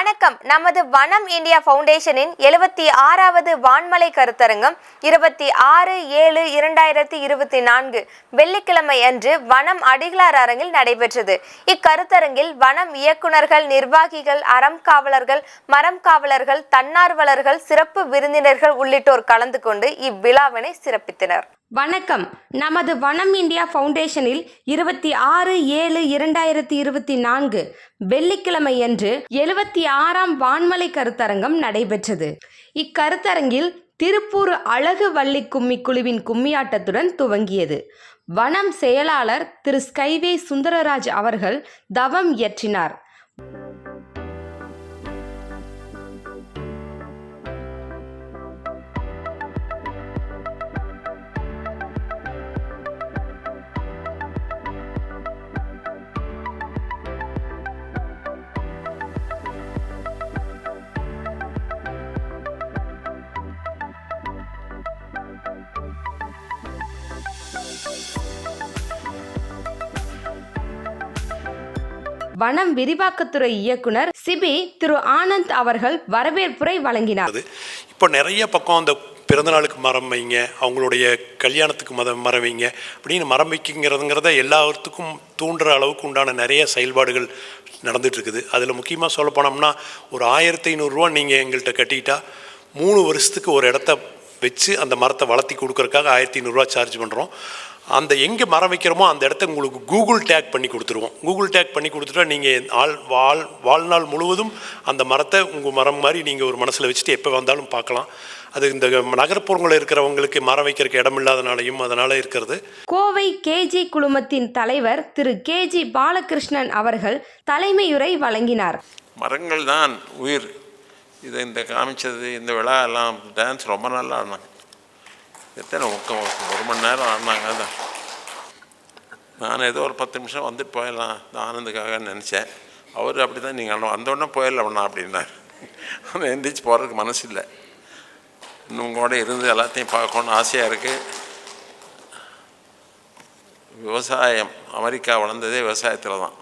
வணக்கம். நமது வனம் இந்தியா ஃபவுண்டேஷனின் எழுபத்தி ஆறாவது வான்மலை கருத்தரங்கம் இருபத்தி ஆறு ஏழு இரண்டாயிரத்தி இருபத்தி நான்கு வெள்ளிக்கிழமை அன்று வனம் அடிகளார் அரங்கில் நடைபெற்றது. இக்கருத்தரங்கில் வனம் இயக்குனர்கள் நிர்வாகிகள் அறம் காவலர்கள் மரம் காவலர்கள் தன்னார்வலர்கள் சிறப்பு விருந்தினர்கள் உள்ளிட்டோர் கலந்து கொண்டு இவ்விழாவினை சிறப்பித்தனர். வணக்கம். நமது வனம் இந்தியா ஃபவுண்டேஷனில் இருபத்தி ஆறு ஏழு இரண்டாயிரத்தி இருபத்தி நான்கு வெள்ளிக்கிழமையன்று எழுபத்தி ஆறாம் வான்மலை கருத்தரங்கம் நடைபெற்றது. இக்கருத்தரங்கில் திருப்பூர் அழகு வள்ளி கும்மி குழுவின் கும்மியாட்டத்துடன் துவங்கியது. வனம் செயலாளர் திரு ஸ்கைவே சுந்தரராஜ் அவர்கள் தவம் இயற்றினார். வனம் விரிவாக்கத்துறை இயக்குனர் சிபி திரு ஆனந்த் அவர்கள் வரவேற்புரை வழங்கினார். இப்போ நிறைய பக்கம் அந்த பிறந்தநாளுக்கு மரம் வைங்க அவங்களுடைய கல்யாணத்துக்கு மத மரம் வைங்க அப்படின்னு மரம் வைக்கிங்கிறதுங்கிறத எல்லாத்துக்கும் தூண்டுற அளவுக்கு உண்டான நிறைய செயல்பாடுகள் நடந்துகிட்ருக்குது. இருக்குது அதில் முக்கியமாக சொல்ல போனோம்னா ஒரு ஆயிரத்தி ஐநூறுரூவா நீங்கள் எங்கள்கிட்ட கட்டிக்கிட்டா மூணு வருஷத்துக்கு ஒரு இடத்த வச்சு அந்த மரத்தை வளர்த்தி கொடுக்குறக்காக ஆயிரத்தி ஐநூறுரூவா சார்ஜ் பண்ணுறோம் அந்த எங்கே மரம் வைக்கிறோமோ அந்த இடத்த உங்களுக்கு கூகுள் டேக் பண்ணி கொடுத்துருவோம். கூகுள் டேக் பண்ணி கொடுத்துட்டா நீங்கள் ஆள் வாழ் வாழ்நாள் முழுவதும் அந்த மரத்தை உங்கள் மரம் மாதிரி நீங்கள் ஒரு மனசில் வச்சுட்டு எப்போ வந்தாலும் பார்க்கலாம். அது இந்த நகர்ப்புறங்களில் இருக்கிறவங்களுக்கு மரம் வைக்கிறதுக்கு இடம் இல்லாதனாலையும் அதனால் இருக்கிறது. கோவை கேஜி குழுமத்தின் தலைவர் திரு கேஜி பாலகிருஷ்ணன் அவர்கள் தலைமையுரை வழங்கினார். மரங்கள் தான் உயிர். இதை இந்த காமிச்சது இந்த விழா எல்லாம் டான்ஸ் ரொம்ப நல்லா ஆடினாங்க எத்தனை ஒரு மணி நேரம் ஆடினாங்க அதான் நான் ஏதோ ஒரு பத்து நிமிஷம் வந்துட்டு போயிடலாம். ஆனந்துக்காக நினச்சேன். அவர் அப்படி தான் நீங்கள் வந்தோடனே போயிடலாம்ண்ணா அப்படின்னார். ஆனால் எந்திரிச்சு போகிறதுக்கு மனசு இல்லை. இன்னும் கூட இருந்து எல்லாத்தையும் பார்க்கணுன்னு ஆசையாக இருக்குது விவசாயம். அமெரிக்கா வளர்ந்ததே விவசாயத்தில் தான்.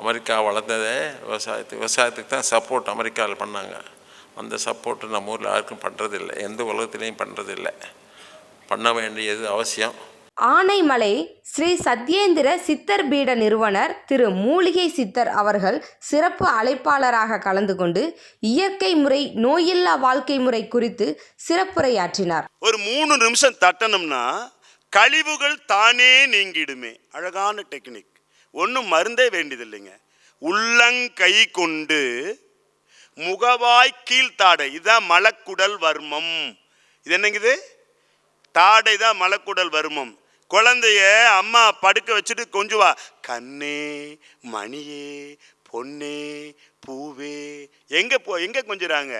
அமெரிக்கா வளர்ந்ததே விவசாயத்து விவசாயத்துக்கு தான் சப்போர்ட் அமெரிக்காவில் பண்ணாங்க. அந்த சப்போர்ட்டு நம்ம ஊரில் யாருக்கும் பண்ணுறதில்லை எந்த உலகத்துலேயும் பண்ணுறதில்லை பண்ண வேண்டியது அவசியம். ஆனைமலை ஸ்ரீ சத்யேந்திர சித்தர் பீட நிறுவனர் திரு மூலிகை சித்தர் அவர்கள் சிறப்பு அழைப்பாளராக கலந்து கொண்டு இயற்கை முறை நோயில்லா வாழ்க்கை முறை குறித்து சிறப்புரையாற்றினார். ஒரு மூணு நிமிஷம் தட்டணும்னா கழிவுகள் தானே நீங்கிடுமே. அழகான டெக்னிக் ஒன்றும் மருந்தே வேண்டியதில்லைங்க. உள்ளங்கை கொண்டு முகவாய் கீழ்த்தாடை. இதுதான் மலக்குடல் வர்மம். இது என்னங்குது? தாடை தான் மலக்குடல் வருமம். குழந்தைய அம்மா படுக்க வச்சுட்டு கொஞ்சுவா. கண்ணே மணியே பொன்னே பூவே. எங்கே போ எங்கே கொஞ்சுறாங்க?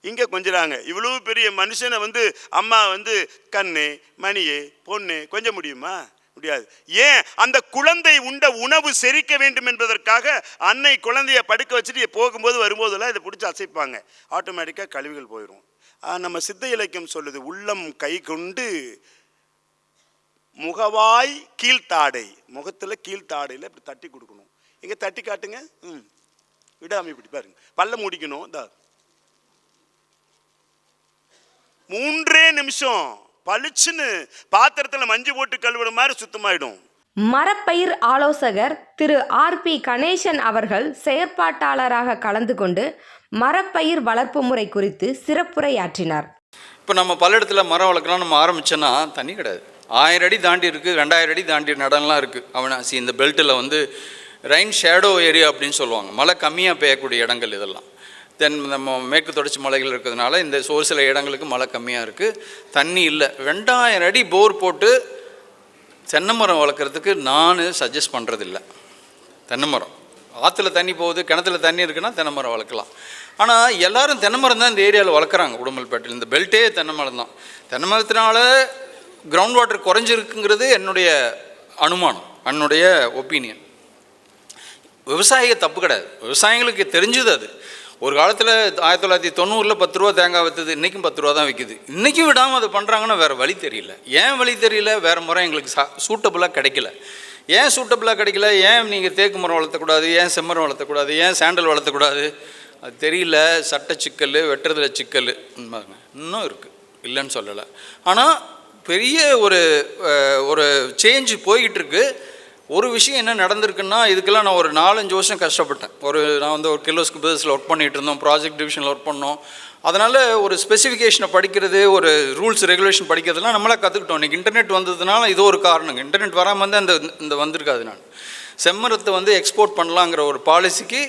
இங்கே கொஞ்சுறாங்க. இவ்வளவு பெரிய மனுஷனை வந்து அம்மா வந்து கண்ணு மணியே பொண்ணு கொஞ்ச முடியுமா? முடியாது. ஏன்? அந்த குழந்தை உண்ட உணவு செரிக்க வேண்டும் என்பதற்காக அன்னை குழந்தையை படுக்க வச்சுட்டு போகும்போது வரும்போதெல்லாம் இதை பிடிச்சி அசைப்பாங்க. ஆட்டோமேட்டிக்காக கழிவுகள் போயிடும் நம்ம சித்த இலக்கியம் சொல்லுது உள்ளம் கை கொண்டு முகவாய் கீழ்த்தாடை முகத்தில் கீழ்த்தாடையில் இப்படி தட்டி கொடுக்கணும். இங்கே தட்டி காட்டுங்க. ம். விடாமல் இப்படி பாருங்க. பல்ல முடிக்கணும். இந்த. மூன்றே நிமிஷம். பளிச்சுன்னு பாத்திரத்தில் மஞ்சள் போட்டு கழுவுற மாதிரி சுத்தமாயிடும். மரப்பயிர் ஆலோசகர் திரு ஆர் பி கணேசன் அவர்கள் செயற்பாட்டாளராக கலந்து கொண்டு மரப்பயிர் வளர்ப்பு முறை குறித்து சிறப்புரையாற்றினார். இப்போ நம்ம பல இடத்துல மரம் வளர்க்கலாம் நம்ம ஆரம்பிச்சோன்னா தண்ணி கிடையாது. ஆயிரம் அடி தாண்டி இருக்குது ரெண்டாயிரம் அடி தாண்டி நடம்லாம் இருக்குது அவனாசி இந்த பெல்ட்டில் வந்து ரெயின் ஷேடோ ஏரியா அப்படின்னு சொல்லுவாங்க. மழை கம்மியாக பெய்யக்கூடிய இடங்கள் இதெல்லாம். தென் நம்ம மேற்கு தொடர்ச்சி மலைகள் இருக்கிறதுனால இந்த ஒரு சில இடங்களுக்கு மழை கம்மியாக இருக்குது தண்ணி இல்லை. ரெண்டாயிரம் அடி போர் போட்டு தென்னை மரம் வளர்க்குறதுக்கு நான் சஜஸ்ட் பண்ணுறதில்ல தென்னை மரம் ஆற்றுல தண்ணி போகுது கிணத்துல தண்ணி இருக்குன்னா தென்னை மரம் வளர்க்கலாம். ஆனால் எல்லோரும் தென்னை மரம் தான் இந்த ஏரியாவில் வளர்க்குறாங்க உடுமல்பேட்டையில். இந்த பெல்ட்டே தென்னை மரம் தான். தென்னை மரத்தினால கிரவுண்ட் வாட்டர் குறைஞ்சிருக்குங்கிறது என்னுடைய அனுமானம் என்னுடைய ஒப்பீனியன் விவசாயிக தப்பு கிடையாது. விவசாயிகளுக்கு தெரிஞ்சது அது. ஒரு காலத்தில் ஆயிரத்தி தொள்ளாயிரத்தி தொண்ணூறில் பத்து ரூபா தேங்காய் விற்றுது இன்றைக்கும் பத்து ரூபா தான் விற்குது இன்றைக்கும் விடாமல் அதை பண்ணுறாங்கன்னா வேறு வழி தெரியல. ஏன் வழி தெரியல? வேறு முறை எங்களுக்கு சா சூட்டபுளாக கிடைக்கல. ஏன் சூட்டபிளாக கிடைக்கல? ஏன் நீங்கள் தேக்கு மரம் வளர்த்தக்கூடாது? ஏன் செம்மரம் வளர்த்தக்கூடாது? ஏன் சேண்டல் வளர்த்தக்கூடாது? அது தெரியல. சட்ட சிக்கல் வெட்டுறதுல சிக்கல். உண்மைங்க இன்னும் இருக்குது இல்லைன்னு சொல்லலை. ஆனால் பெரிய ஒரு ஒரு சேஞ்சு போய்கிட்டு இருக்குது ஒரு விஷயம் என்ன நடந்திருக்குன்னா இதுக்கெல்லாம் நான் ஒரு நாலஞ்சு வருஷம் கஷ்டப்பட்டேன். ஒரு நான் வந்து ஒரு கிலோஸ்க்கு பிசினஸில் ஒர்க் பண்ணிகிட்டு இருந்தோம் ப்ராஜெக்ட் டிவிஷனில் ஒர்க் பண்ணோம். அதனால் ஒரு ஸ்பெசிஃபிகேஷனை படிக்கிறது ஒரு ரூல்ஸ் ரெகுலேஷன் படிக்கிறதுலாம் நம்மளா கற்றுக்கிட்டோம் இன்றைக்கி இன்டர்நெட் வந்ததுனால இது ஒரு காரணங்க இன்டர்நெட் வராமல் வந்து அந்த இந்த வந்திருக்காது நான். செம்மரத்தை வந்து எக்ஸ்போர்ட் பண்ணலாங்கிற ஒரு பாலிசிக்கு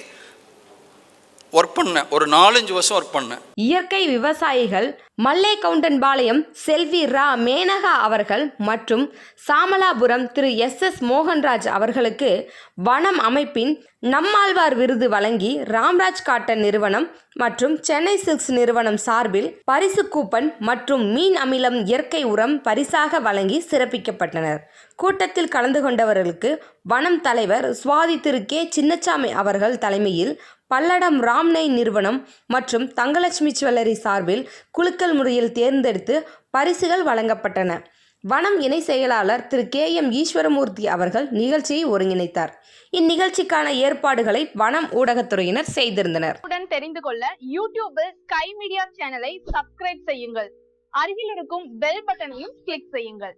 ஒர்க் பண்ணேன். ஒரு நாலஞ்சு வருஷம் ஒர்க் பண்ணேன். இயற்கை விவசாயிகள் மல்லே கவுண்டன்பாளையம் செல்வி ரா மேனகா அவர்கள் மற்றும் சாமலாபுரம் திரு எஸ் எஸ் மோகன்ராஜ் அவர்களுக்கு வனம் அமைப்பின் நம்மாழ்வார் விருது வழங்கி ராம்ராஜ் காட்டன் நிறுவனம் மற்றும் சென்னை சில்க்ஸ் நிறுவனம் சார்பில் பரிசு கூப்பன் மற்றும் மீன் அமிலம் இயற்கை உரம் பரிசாக வழங்கி சிறப்பிக்கப்பட்டனர். கூட்டத்தில் கலந்து கொண்டவர்களுக்கு வனம் தலைவர் சுவாதி திரு கே சின்னச்சாமி அவர்கள் தலைமையில் பல்லடம் ராம்னை நிறுவனம் மற்றும் தங்கலட்சுமி ஜுவல்லரி சார்பில் குலுக்கல் முறையில் தேர்ந்தெடுத்து பரிசுகள் வழங்கப்பட்டன. வனம் இணை செயலாளர் திரு கே எம் ஈஸ்வரமூர்த்தி அவர்கள் நிகழ்ச்சியை ஒருங்கிணைத்தார். இந்நிகழ்ச்சிக்கான ஏற்பாடுகளை வனம் ஊடகத்துறையினர் செய்திருந்தனர். உடன் தெரிந்து கொள்ள யூடியூபில் ஸ்கை மீடியா சேனலை சப்ஸ்கிரைப் செய்யுங்கள். அருகில் இருக்கும் பெல் பட்டனையும் கிளிக் செய்யுங்கள்.